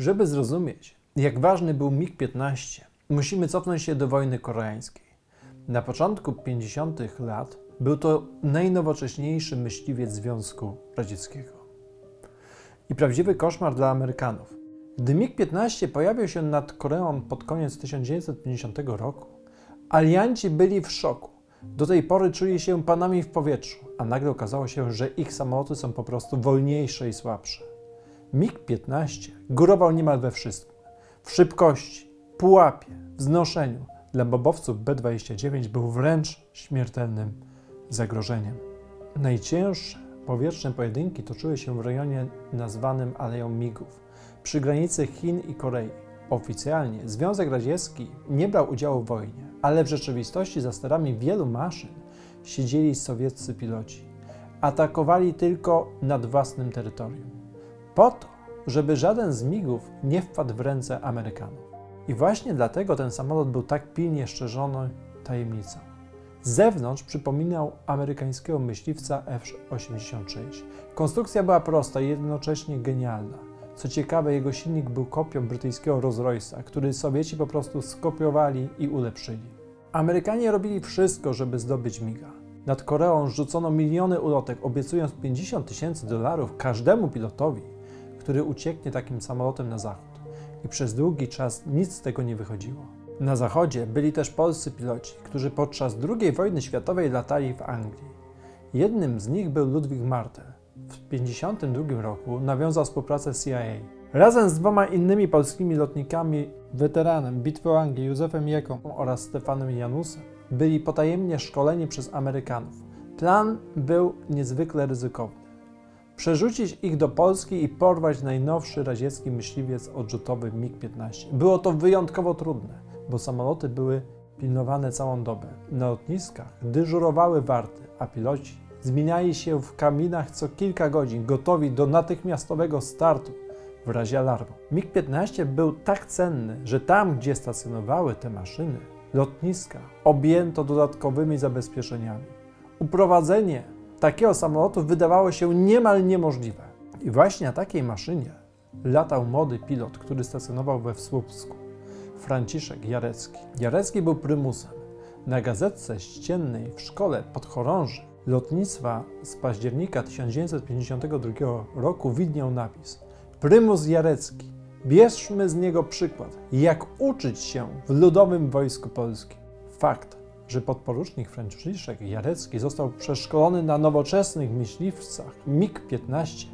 Żeby zrozumieć, jak ważny był MiG-15, musimy cofnąć się do wojny koreańskiej. Na początku 50. lat był to najnowocześniejszy myśliwiec Związku Radzieckiego. I prawdziwy koszmar dla Amerykanów. Gdy MiG-15 pojawił się nad Koreą pod koniec 1950 roku, alianci byli w szoku. Do tej pory czuli się panami w powietrzu, a nagle okazało się, że ich samoloty są po prostu wolniejsze i słabsze. MiG-15 górował niemal we wszystkim. W szybkości, pułapie, wznoszeniu. Dla bobowców B-29 był wręcz śmiertelnym zagrożeniem. Najcięższe powietrzne pojedynki toczyły się w rejonie nazwanym Aleją Migów, przy granicy Chin i Korei. Oficjalnie Związek Radziecki nie brał udziału w wojnie, ale w rzeczywistości za sterami wielu maszyn siedzieli sowieccy piloci. Atakowali tylko nad własnym terytorium po to, żeby żaden z migów nie wpadł w ręce Amerykanów. I właśnie dlatego ten samolot był tak pilnie szczerzony tajemnicą. Z zewnątrz przypominał amerykańskiego myśliwca F-86. Konstrukcja była prosta i jednocześnie genialna. Co ciekawe, jego silnik był kopią brytyjskiego Rolls-Royce'a, który Sowieci po prostu skopiowali i ulepszyli. Amerykanie robili wszystko, żeby zdobyć miga. Nad Koreą rzucono miliony ulotek, obiecując 50 tysięcy dolarów każdemu pilotowi, który ucieknie takim samolotem na zachód. I przez długi czas nic z tego nie wychodziło. Na zachodzie byli też polscy piloci, którzy podczas II wojny światowej latali w Anglii. Jednym z nich był Ludwig Martel. W 1952 roku nawiązał współpracę z CIA. Razem z dwoma innymi polskimi lotnikami, weteranem Bitwy o Anglię Józefem Jeką oraz Stefanem Janusem, byli potajemnie szkoleni przez Amerykanów. Plan był niezwykle ryzykowny przerzucić ich do Polski i porwać najnowszy radziecki myśliwiec odrzutowy MiG-15. Było to wyjątkowo trudne, bo samoloty były pilnowane całą dobę. Na lotniskach dyżurowały warty, a piloci zmieniali się w kabinach co kilka godzin, gotowi do natychmiastowego startu w razie alarmu. MiG-15 był tak cenny, że tam, gdzie stacjonowały te maszyny, lotniska objęto dodatkowymi zabezpieczeniami. Uprowadzenie takiego samolotu wydawało się niemal niemożliwe. I właśnie na takiej maszynie latał młody pilot, który stacjonował we Słupsku, Franciszek Jarecki. Jarecki był prymusem. Na gazetce ściennej w szkole podchorąży lotnictwa z października 1952 roku widniał napis Prymus Jarecki. Bierzmy z niego przykład, jak uczyć się w Ludowym Wojsku Polskim. Fakt, że podporucznik Franciszek Jarecki został przeszkolony na nowoczesnych myśliwcach MiG-15,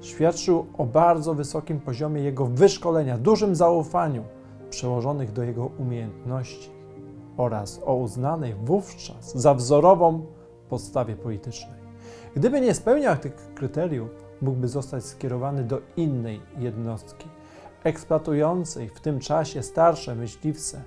świadczył o bardzo wysokim poziomie jego wyszkolenia, dużym zaufaniu przełożonych do jego umiejętności oraz o uznanej wówczas za wzorową podstawie politycznej. Gdyby nie spełniał tych kryteriów, mógłby zostać skierowany do innej jednostki, eksploatującej w tym czasie starsze myśliwce,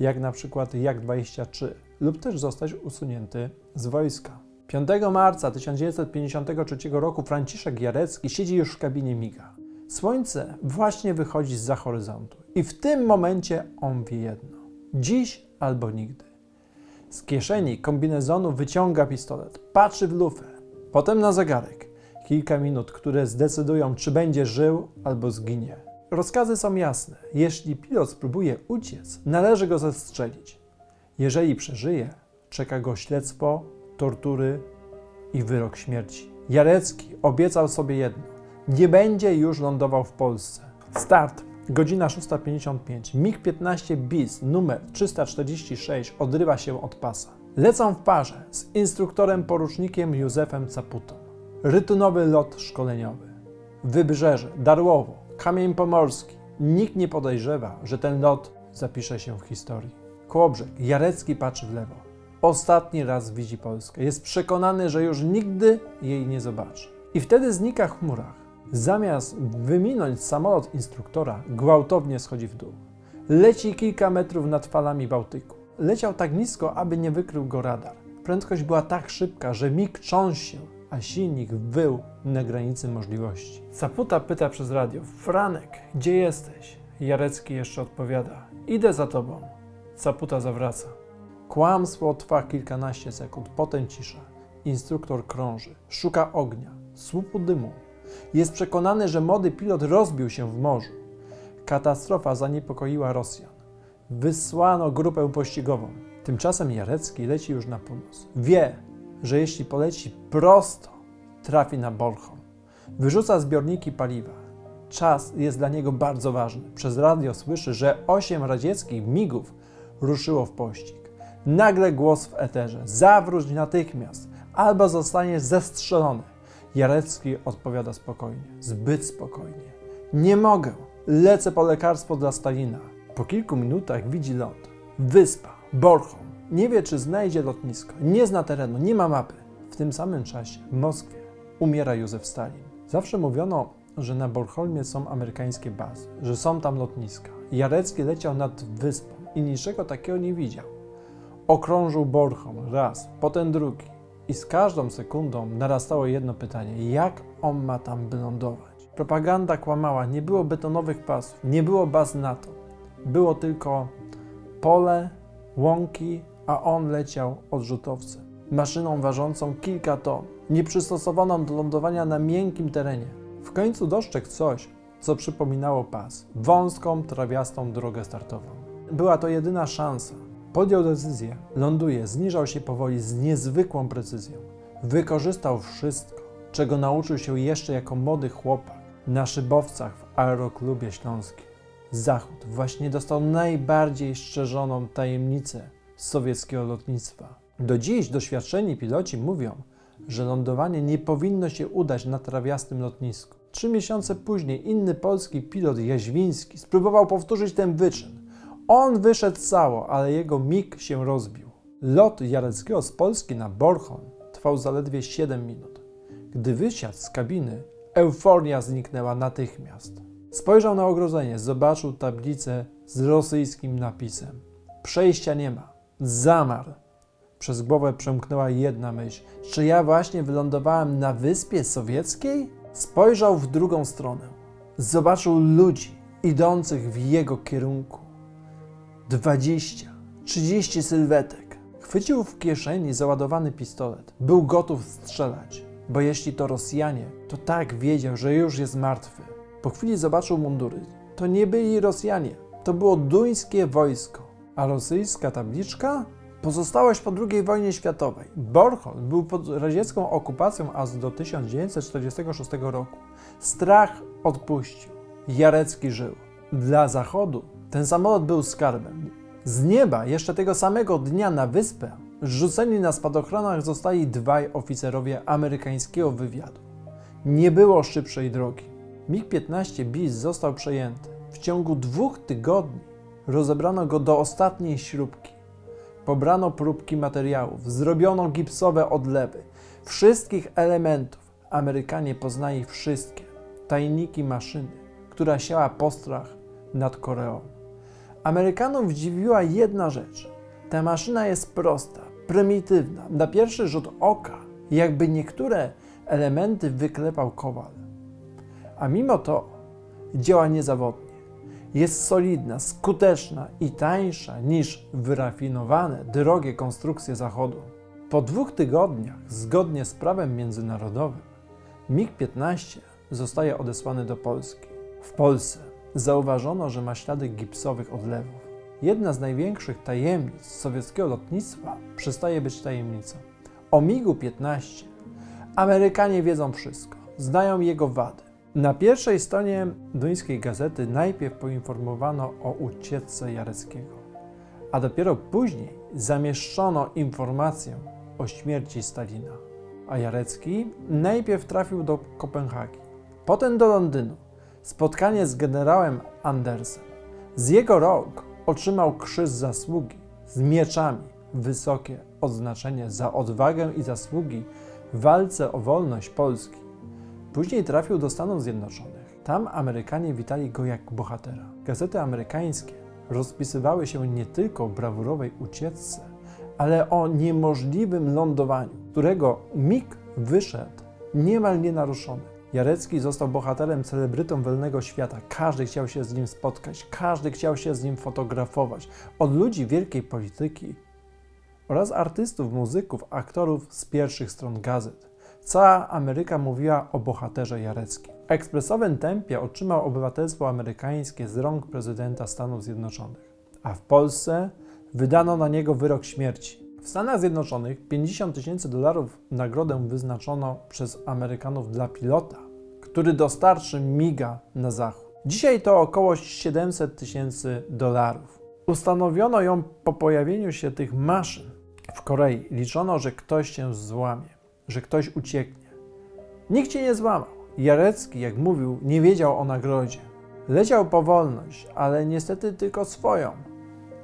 jak na przykład Jak-23, lub też zostać usunięty z wojska. 5 marca 1953 roku Franciszek Jarecki siedzi już w kabinie Miga. Słońce właśnie wychodzi z za horyzontu i w tym momencie on wie jedno: dziś albo nigdy. Z kieszeni kombinezonu wyciąga pistolet, patrzy w lufę, potem na zegarek. Kilka minut, które zdecydują, czy będzie żył albo zginie. Rozkazy są jasne. Jeśli pilot spróbuje uciec, należy go zestrzelić. Jeżeli przeżyje, czeka go śledztwo, tortury i wyrok śmierci. Jarecki obiecał sobie jedno: nie będzie już lądował w Polsce. Start. Godzina 6.55. MiG-15 BIS numer 346 odrywa się od pasa. Lecą w parze z instruktorem porucznikiem Józefem Caputą. Rytunowy lot szkoleniowy. Wybrzeże, Darłowo, Kamień Pomorski. Nikt nie podejrzewa, że ten lot zapisze się w historii. Kołobrzeg. Jarecki patrzy w lewo. Ostatni raz widzi Polskę. Jest przekonany, że już nigdy jej nie zobaczy. I wtedy znika w chmurach. Zamiast wyminąć samolot instruktora, gwałtownie schodzi w dół. Leci kilka metrów nad falami Bałtyku. Leciał tak nisko, aby nie wykrył go radar. Prędkość była tak szybka, że mig się, a silnik wył na granicy możliwości. Saputa pyta przez radio: Franek, gdzie jesteś? Jarecki jeszcze odpowiada: Idę za tobą. Saputa zawraca. Kłamstwo trwa kilkanaście sekund, potem cisza. Instruktor krąży, szuka ognia, słupu dymu. Jest przekonany, że młody pilot rozbił się w morzu. Katastrofa zaniepokoiła Rosjan. Wysłano grupę pościgową. Tymczasem Jarecki leci już na północ. Wie, że jeśli poleci prosto, trafi na Borchon. Wyrzuca zbiorniki paliwa. Czas jest dla niego bardzo ważny. Przez radio słyszy, że osiem radzieckich migów ruszyło w pościg. Nagle głos w eterze: Zawróć natychmiast, albo zostaniesz zestrzelony. Jarecki odpowiada spokojnie, zbyt spokojnie. Nie mogę, lecę po lekarstwo dla Stalina. Po kilku minutach widzi ląd. Wyspa, Borchon. Nie wie, czy znajdzie lotnisko. Nie zna terenu, nie ma mapy. W tym samym czasie w Moskwie umiera Józef Stalin. Zawsze mówiono, że na Bornholmie są amerykańskie bazy, że są tam lotniska. Jarecki leciał nad wyspą i niczego takiego nie widział. Okrążył Bornholm raz, potem drugi i z każdą sekundą narastało jedno pytanie: jak on ma tam wylądować? Propaganda kłamała, nie było betonowych pasów, nie było baz NATO. Było tylko pole, łąki, a on leciał odrzutowcem. Maszyną ważącą kilka ton, nieprzystosowaną do lądowania na miękkim terenie. W końcu dostrzegł coś, co przypominało pas wąską, trawiastą drogę startową. Była to jedyna szansa. Podjął decyzję, ląduje, zniżał się powoli z niezwykłą precyzją. Wykorzystał wszystko, czego nauczył się jeszcze jako młody chłopak na szybowcach w Aeroklubie Śląskim. Zachód właśnie dostał najbardziej szczerzoną tajemnicę sowieckiego lotnictwa. Do dziś doświadczeni piloci mówią, że lądowanie nie powinno się udać na trawiastym lotnisku. Trzy miesiące później inny polski pilot Jaźwiński spróbował powtórzyć ten wyczyn. On wyszedł cało, ale jego mig się rozbił. Lot Jareckiego z Polski na Borchon trwał zaledwie 7 minut. Gdy wysiadł z kabiny, euforia zniknęła natychmiast. Spojrzał na ogrodzenie, zobaczył tablicę z rosyjskim napisem. Przejścia nie ma. Zamarł. Przez głowę przemknęła jedna myśl. Czy ja właśnie wylądowałem na wyspie sowieckiej? Spojrzał w drugą stronę. Zobaczył ludzi idących w jego kierunku. Dwadzieścia, trzydzieści sylwetek. Chwycił w kieszeni załadowany pistolet. Był gotów strzelać, bo jeśli to Rosjanie, to tak wiedział, że już jest martwy. Po chwili zobaczył mundury. To nie byli Rosjanie, to było duńskie wojsko. A rosyjska tabliczka? Pozostałość po II wojnie światowej. Borchon był pod radziecką okupacją aż do 1946 roku. Strach odpuścił. Jarecki żył. Dla Zachodu ten samolot był skarbem. Z nieba jeszcze tego samego dnia na wyspę rzuceni na spadochronach zostali dwaj oficerowie amerykańskiego wywiadu. Nie było szybszej drogi. MiG-15 bis został przejęty. W ciągu dwóch tygodni rozebrano go do ostatniej śrubki. Pobrano próbki materiałów, zrobiono gipsowe odlewy. Wszystkich elementów Amerykanie poznali wszystkie. Tajniki maszyny, która siała postrach nad Koreą. Amerykanom zdziwiła jedna rzecz. Ta maszyna jest prosta, prymitywna, na pierwszy rzut oka, jakby niektóre elementy wyklepał kowal. A mimo to działa niezawodnie. Jest solidna, skuteczna i tańsza niż wyrafinowane, drogie konstrukcje Zachodu. Po dwóch tygodniach, zgodnie z prawem międzynarodowym, MiG-15 zostaje odesłany do Polski. W Polsce zauważono, że ma ślady gipsowych odlewów. Jedna z największych tajemnic sowieckiego lotnictwa przestaje być tajemnicą. O MiG-15 Amerykanie wiedzą wszystko, znają jego wady. Na pierwszej stronie duńskiej gazety najpierw poinformowano o ucieczce Jareckiego, a dopiero później zamieszczono informację o śmierci Stalina. A Jarecki najpierw trafił do Kopenhagi, potem do Londynu. Spotkanie z generałem Andersem. Z jego rąk otrzymał krzyż zasługi z mieczami, wysokie odznaczenie za odwagę i zasługi w walce o wolność Polski. Później trafił do Stanów Zjednoczonych. Tam Amerykanie witali go jak bohatera. Gazety amerykańskie rozpisywały się nie tylko o brawurowej ucieczce, ale o niemożliwym lądowaniu, którego MiG wyszedł niemal nienaruszony. Jarecki został bohaterem, celebrytą wolnego świata. Każdy chciał się z nim spotkać, każdy chciał się z nim fotografować. Od ludzi wielkiej polityki oraz artystów, muzyków, aktorów z pierwszych stron gazet. Cała Ameryka mówiła o bohaterze Jareckim. W ekspresowym tempie otrzymał obywatelstwo amerykańskie z rąk prezydenta Stanów Zjednoczonych, a w Polsce wydano na niego wyrok śmierci. W Stanach Zjednoczonych 50 tysięcy dolarów nagrodę wyznaczono przez Amerykanów dla pilota, który dostarczy miga na zachód. Dzisiaj to około 700 tysięcy dolarów. Ustanowiono ją po pojawieniu się tych maszyn w Korei. Liczono, że ktoś się złamie, że ktoś ucieknie. Nikt cię nie złamał. Jarecki, jak mówił, nie wiedział o nagrodzie. Leciał po wolność, ale niestety tylko swoją.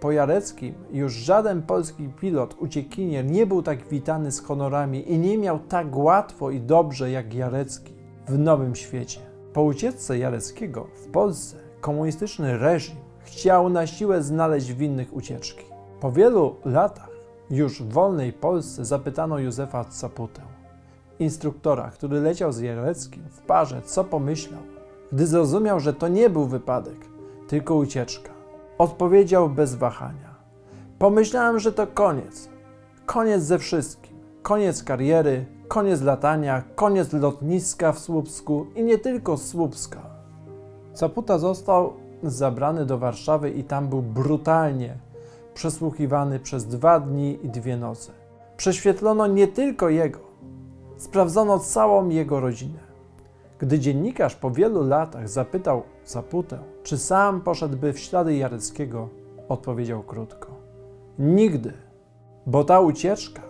Po Jareckim już żaden polski pilot, uciekinier nie był tak witany z honorami i nie miał tak łatwo i dobrze jak Jarecki w nowym świecie. Po ucieczce Jareckiego w Polsce komunistyczny reżim chciał na siłę znaleźć winnych ucieczki. Po wielu latach już w wolnej Polsce zapytano Józefa Caputę, instruktora, który leciał z Jareckim w parze, co pomyślał, gdy zrozumiał, że to nie był wypadek, tylko ucieczka. Odpowiedział bez wahania. Pomyślałem, że to koniec. Koniec ze wszystkim. Koniec kariery, koniec latania, koniec lotniska w Słupsku i nie tylko Słupska. Caputa został zabrany do Warszawy i tam był brutalnie przesłuchiwany przez dwa dni i dwie noce. Prześwietlono nie tylko jego, sprawdzono całą jego rodzinę. Gdy dziennikarz po wielu latach zapytał Zaputę, czy sam poszedłby w ślady Jareckiego, odpowiedział krótko: Nigdy, bo ta ucieczka,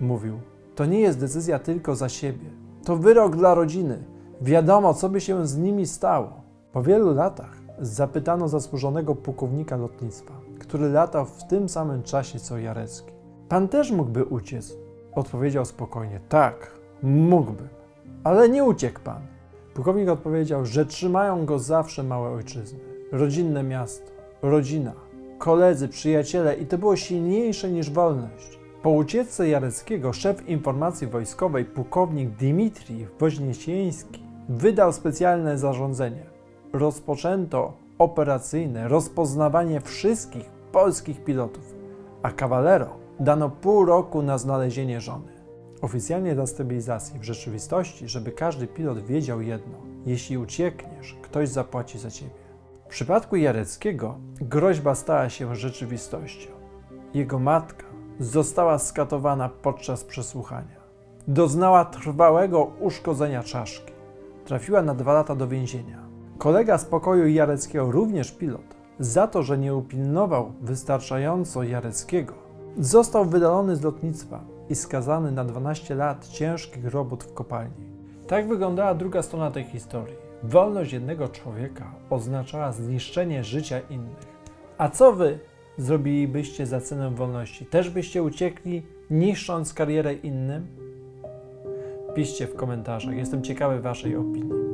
mówił, to nie jest decyzja tylko za siebie. To wyrok dla rodziny. Wiadomo, co by się z nimi stało. Po wielu latach zapytano zasłużonego pułkownika lotnictwa, który latał w tym samym czasie co Jarecki. Pan też mógłby uciec, odpowiedział spokojnie. Tak, mógłbym, ale nie uciekł pan. Pułkownik odpowiedział, że trzymają go zawsze małe ojczyzny, rodzinne miasto, rodzina, koledzy, przyjaciele i to było silniejsze niż wolność. Po ucieczce Jareckiego szef informacji wojskowej, pułkownik Dmitrij Woźniecieński, wydał specjalne zarządzenie. Rozpoczęto operacyjne rozpoznawanie wszystkich polskich pilotów, a kawalerom dano pół roku na znalezienie żony. Oficjalnie dla stabilizacji, w rzeczywistości, żeby każdy pilot wiedział jedno: jeśli uciekniesz, ktoś zapłaci za ciebie. W przypadku Jareckiego groźba stała się rzeczywistością. Jego matka została skatowana podczas przesłuchania. Doznała trwałego uszkodzenia czaszki. Trafiła na dwa lata do więzienia. Kolega z pokoju Jareckiego, również pilot, za to, że nie upilnował wystarczająco Jareckiego, został wydalony z lotnictwa i skazany na 12 lat ciężkich robót w kopalni. Tak wyglądała druga strona tej historii. Wolność jednego człowieka oznaczała zniszczenie życia innych. A co wy zrobilibyście za cenę wolności? Też byście uciekli, niszcząc karierę innym? Piszcie w komentarzach, jestem ciekawy Waszej opinii.